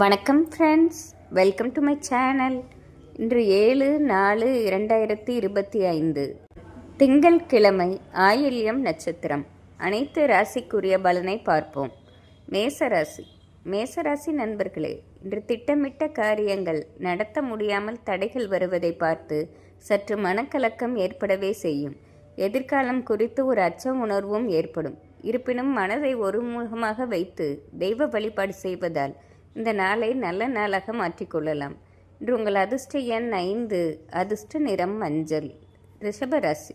வணக்கம் friends welcome to my channel இன்று ஏழு நாலு இரண்டாயிரத்தி இருபத்தி ஐந்து. திங்கள் கிழமை ஆயில்யம் நட்சத்திரம். அனைத்து ராசிக்குரிய பலனை பார்ப்போம். மேசராசி. மேசராசி நண்பர்களே இன்று திட்டமிட்ட காரியங்கள் நடத்த முடியாமல் தடைகள் வருவதை பார்த்து சற்று மனக்கலக்கம் ஏற்படவே செய்யும். எதிர்காலம் குறித்து ஒரு அச்ச உணர்வும் ஏற்படும். இருப்பினும் மனதை ஒருமுகமாக வைத்து தெய்வ வழிபாடு செய்வதால் இந்த நாளை நல்ல நாளாக மாற்றிக்கொள்ளலாம். இன்று உங்கள் அதிர்ஷ்ட எண் ஐந்து அதிர்ஷ்ட நிறம் மஞ்சள். ரிஷபராசி.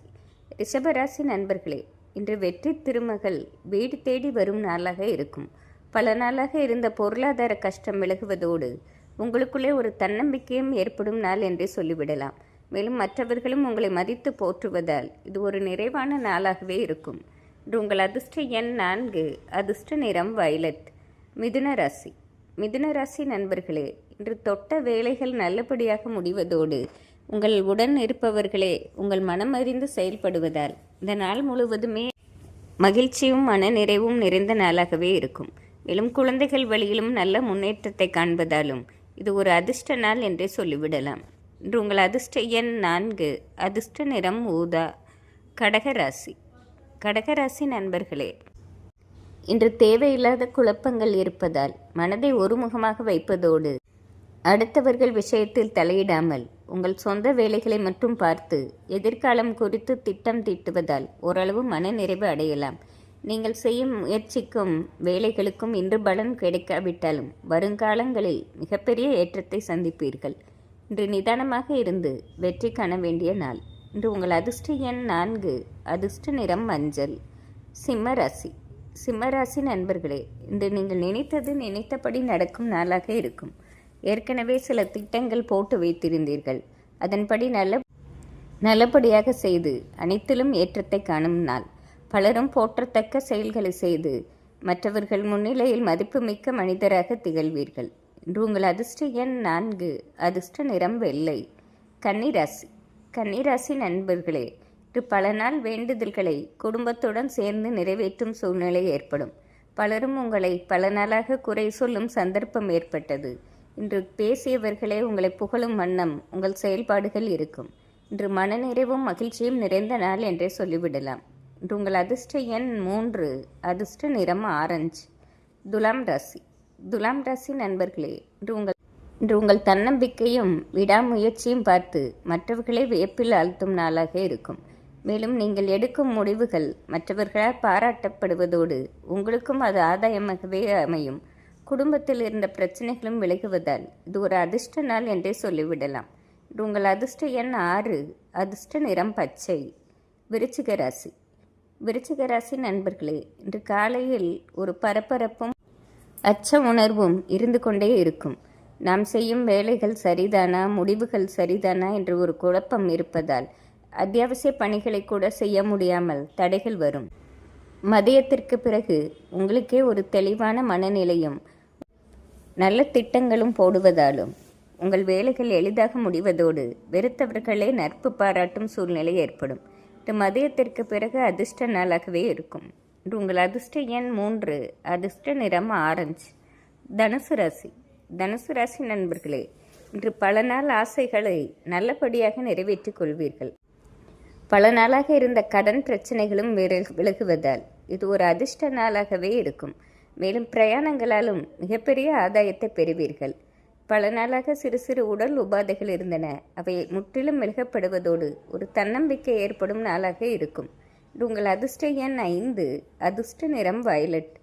ரிஷபராசி நண்பர்களே இன்று வெற்றி திருமகள் வீடு தேடி வரும் நாளாக இருக்கும். பல நாளாக இருந்த பொருளாதார கஷ்டம் விலகுவதோடு உங்களுக்குள்ளே ஒரு தன்னம்பிக்கையும் ஏற்படும் நாள் என்றே சொல்லிவிடலாம். மேலும் மற்றவர்களும் உங்களை மதித்து போற்றுவதால் இது ஒரு நிறைவான நாளாகவே இருக்கும். இன்று உங்கள் அதிர்ஷ்ட எண் நான்கு அதிர்ஷ்ட நிறம் வயலட். மிதுன ராசி. மிதுனராசி நண்பர்களே இன்று தொட்ட வேலைகள் நல்லபடியாக முடிவதோடு உங்கள் உடன் இருப்பவர்களே உங்கள் மனம் அறிந்து செயல்படுவதால் இந்த நாள் முழுவதுமே மகிழ்ச்சியும் மன நிறைவும் நிறைந்த நாளாகவே இருக்கும். மேலும் குழந்தைகள் வழியிலும் நல்ல முன்னேற்றத்தை காண்பதாலும் இது ஒரு அதிர்ஷ்ட நாள் என்றே சொல்லிவிடலாம். இன்று உங்கள் அதிர்ஷ்ட எண் நான்கு அதிர்ஷ்ட நிறம் ஊதா கடகராசி கடகராசி நண்பர்களே இன்று தேவையில்லாத குழப்பங்கள் இருப்பதால் மனதை ஒருமுகமாக வைப்பதோடு அடுத்தவர்கள் விஷயத்தில் தலையிடாமல் உங்கள் சொந்த வேலைகளை மட்டும் பார்த்து எதிர்காலம் குறித்து திட்டம் தீட்டுவதால் ஓரளவு மன நிறைவு அடையலாம். நீங்கள் செய்யும் முயற்சிக்கும் வேலைகளுக்கும் இன்று பலன் கிடைக்காவிட்டாலும் வருங்காலங்களில் மிகப்பெரிய ஏற்றத்தை சந்திப்பீர்கள். இன்று நிதானமாக இருந்து வெற்றி காண வேண்டிய நாள். இன்று உங்கள் அதிர்ஷ்ட எண் நான்கு அதிர்ஷ்ட நிறம் மஞ்சள் சிம்ம ராசி. சிம்மராசி நண்பர்களே இன்று நீங்கள் நினைத்தது நினைத்தபடி நடக்கும் நாளாக இருக்கும். ஏற்கனவே சில திட்டங்கள் போட்டு வைத்திருந்தீர்கள். அதன்படி நல்ல நல்லபடியாக செய்து அனைத்திலும் ஏற்றத்தை காணும் நாள். பலரும் போற்றத்தக்க செயல்களை செய்து மற்றவர்கள் முன்னிலையில் மதிப்புமிக்க மனிதராக திகழ்வீர்கள். இன்று உங்கள் அதிர்ஷ்ட எண் நான்கு அதிர்ஷ்ட நிறம் வெள்ளை. கன்னிராசி கன்னிராசி நண்பர்களே பல நாள் வேண்டுதல்களை குடும்பத்துடன் சேர்ந்து நிறைவேற்றும் சூழ்நிலை ஏற்படும். பலரும் உங்களை பல நாளாக குறை சொல்லும் சந்தர்ப்பம் ஏற்பட்டது. இன்று பேசியவர்களே உங்களை புகழும் வண்ணம் உங்கள் செயல்பாடுகள் இருக்கும். இன்று மனநிறைவும் மகிழ்ச்சியும் நிறைந்த நாள் என்றே சொல்லிவிடலாம். இன்று உங்கள் அதிர்ஷ்ட எண் மூன்று அதிர்ஷ்ட நிறம் ஆரஞ்சு. துலாம் ராசி. துலாம் ராசி நண்பர்களே இன்று உங்கள் இன்று உங்கள் தன்னம்பிக்கையும் விடாமுயற்சியும் பார்த்து மற்றவர்களை வியப்பில் ஆழ்த்தும் நாளாக இருக்கும். மேலும் நீங்கள் எடுக்கும் முடிவுகள் மற்றவர்களால் பாராட்டப்படுவதோடு உங்களுக்கும் அது ஆதாயமாகவே அமையும். குடும்பத்தில் இருந்த பிரச்சனைகளும் விலகுவதால் இது ஒரு அதிர்ஷ்ட நாள் என்றே சொல்லிவிடலாம். இது உங்கள் அதிர்ஷ்ட எண் ஆறு அதிர்ஷ்ட நிறம் பச்சை. விருச்சிக ராசி. விருச்சிக ராசி நண்பர்களே இன்று காலையில் ஒரு பரபரப்பும் அச்ச உணர்வும் இருந்து கொண்டே இருக்கும். நாம் செய்யும் வேலைகள் சரிதானா முடிவுகள் சரிதானா என்று ஒரு குழப்பம் இருப்பதால் அத்தியாவசிய பணிகளை கூட செய்ய முடியாமல் தடைகள் வரும். மதியத்திற்கு பிறகு உங்களுக்கே ஒரு தெளிவான மனநிலையும் நல்ல திட்டங்களும் போடுவதாலும் உங்கள் வேலைகள் எளிதாக முடிவதோடு வெறுத்தவர்களே நட்பு பாராட்டும் சூழ்நிலை ஏற்படும். இது மதியத்திற்கு பிறகு அதிர்ஷ்ட நாளாகவே இருக்கும். இன்று உங்கள் அதிர்ஷ்ட எண் மூன்று அதிர்ஷ்ட நிறம் ஆரஞ்சு. தனுசு ராசி. தனுசு ராசி நண்பர்களே இன்று பல நாள் ஆசைகளை நல்லபடியாக நிறைவேற்றிக் கொள்வீர்கள். பல நாளாக இருந்த கடன் பிரச்சனைகளும் விலகுவதால் இது ஒரு அதிர்ஷ்ட நாளாகவே இருக்கும். மேலும் பிரயாணங்களாலும் மிகப்பெரிய ஆதாயத்தை பெறுவீர்கள். பல நாளாக சிறு சிறு உடல் உபாதைகள் இருந்தன. அவை முற்றிலும் மெழுகப்படுவதோடு ஒரு தன்னம்பிக்கை ஏற்படும் நாளாக இருக்கும். இது உங்கள் அதிர்ஷ்ட எண் ஐந்து அதிர்ஷ்ட நிறம் வயலட்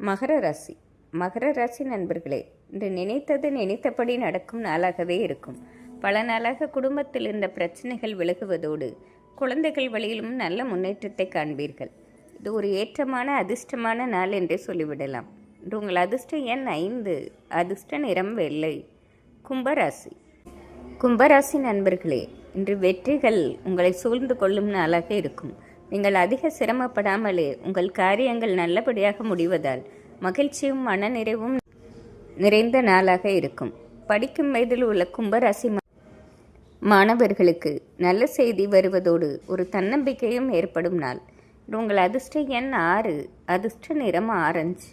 மகர ராசி. மகர ராசி நண்பர்களே இன்று நினைத்தது நினைத்தபடி நடக்கும் நாளாகவே இருக்கும். பல நாளாக குடும்பத்தில் இருந்த பிரச்சனைகள் விலகுவதோடு குழந்தைகள் வழியிலும் நல்ல முன்னேற்றத்தை காண்பீர்கள். இது ஒரு ஏற்றமான அதிர்ஷ்டமான நாள் என்றே சொல்லிவிடலாம். இன்று உங்கள் அதிர்ஷ்ட எண் ஐந்து. அதிர்ஷ்ட நிறம் வெள்ளை. கும்பராசி. கும்பராசி நண்பர்களே இன்று வெற்றிகள் உங்களை சூழ்ந்து கொள்ளும் நாளாக இருக்கும். நீங்கள் அதிக சிரமப்படாமலே உங்கள் காரியங்கள் நல்லபடியாக முடிவதால் மகிழ்ச்சியும் மனநிறைவும் நிறைந்த நாளாக இருக்கும். படிக்கும் வயதில் உள்ள கும்பராசி மாணவர்களுக்கு நல்ல செய்தி வருவதோடு ஒரு தன்னம்பிக்கையும் ஏற்படும் நாள். உங்கள் அதிர்ஷ்ட எண் ஆறு அதிர்ஷ்ட நிறம் ஆரஞ்சு.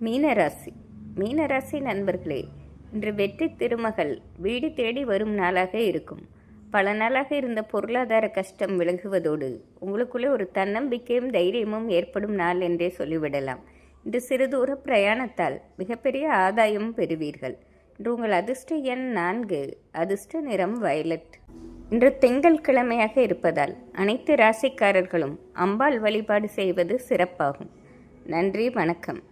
மீனராசி. மீனராசி நண்பர்களே இன்று வெற்றி திருமகள் வீடு தேடி வரும் நாளாக இருக்கும். பல நாளாக இருந்த பொருளாதார கஷ்டம் விலகுவதோடு உங்களுக்குள்ளே ஒரு தன்னம்பிக்கையும் தைரியமும் ஏற்படும் நாள் என்றே சொல்லிவிடலாம். இன்று சிறு தூர பிரயாணத்தால் மிகப்பெரிய ஆதாயம் பெறுவீர்கள். இன்று உங்கள் அதிர்ஷ்ட எண் நான்கு. அதிர்ஷ்ட நிறம் வயலட். இன்று திங்கள் கிழமையாக இருப்பதால் அனைத்து ராசிக்காரர்களும் அம்பாள் வழிபாடு செய்வது சிறப்பாகும். நன்றி வணக்கம்.